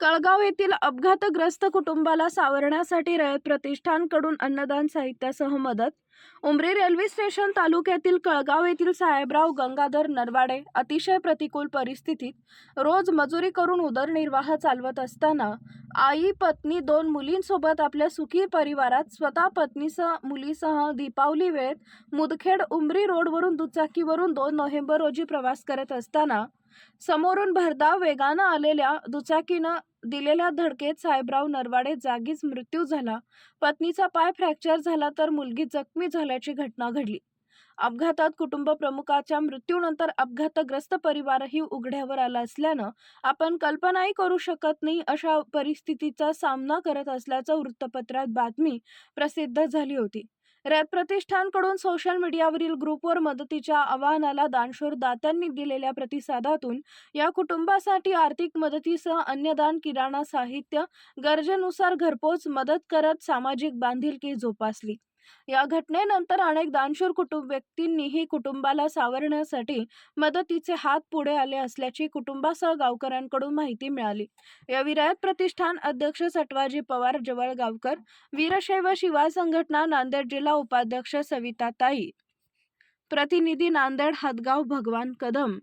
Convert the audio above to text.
कळगाव येथील अपघातग्रस्त कुटुंबाला सावरण्यासाठी रयत प्रतिष्ठानकडून अन्नदान साहित्यासह मदत. उमरी रेल्वे स्टेशन तालुक्यातील कळगाव येथील साहेबराव गंगाधर नरवाडे अतिशय प्रतिकूल परिस्थितीत रोज मजुरी करून उदरनिर्वाह चालवत असताना आई पत्नी दोन मुलींसोबत आपल्या सुखी परिवारात स्वतः पत्नीसह मुलीसह दीपावली वेळेत मुदखेड उमरी रोडवरून दुचाकीवरून दोन नोव्हेंबर रोजी प्रवास करत असताना समोरून भरधाव वेगानं आलेल्या दुचाकीनं दिलेल्या धडकेत साहेबराव नरवाडे जागीच मृत्यू झाला. पत्नीचा पाय फ्रॅक्चर झाला तर मुलगी जखमी झाल्याची घटना घडली. अपघातात कुटुंब प्रमुखाच्या मृत्यूनंतर अपघातग्रस्त परिवारही उघड्यावर आला असल्यानं आपण कल्पनाही करू शकत नाही अशा परिस्थितीचा सामना करत असल्याचं वृत्तपत्रात बातमी प्रसिद्ध झाली होती. रॅत प्रतिष्ठानकडून सोशल मीडियावरील ग्रुपवर मदतीच्या आवाहनाला दानशूर दात्यांनी दिलेल्या प्रतिसादातून या कुटुंबासाठी आर्थिक मदतीसह अन्नदान किराणा साहित्य गरजेनुसार घरपोच मदत करत सामाजिक बांधिलकी जोपासली. या घटनेनंतर अनेक दानशूर कुटुंब व्यक्तींनीही कुटुंबाला सावरण्यासाठी मदतीचे हात पुढे आले असल्याची कुटुंबासह गावकऱ्यांकडून माहिती मिळाली. या विरायत प्रतिष्ठान अध्यक्ष सटवाजी पवार जवळगावकर वीरशैव शिवा संघटना नांदेड जिल्हा उपाध्यक्ष सविता ताई प्रतिनिधी नांदेड हदगाव भगवान कदम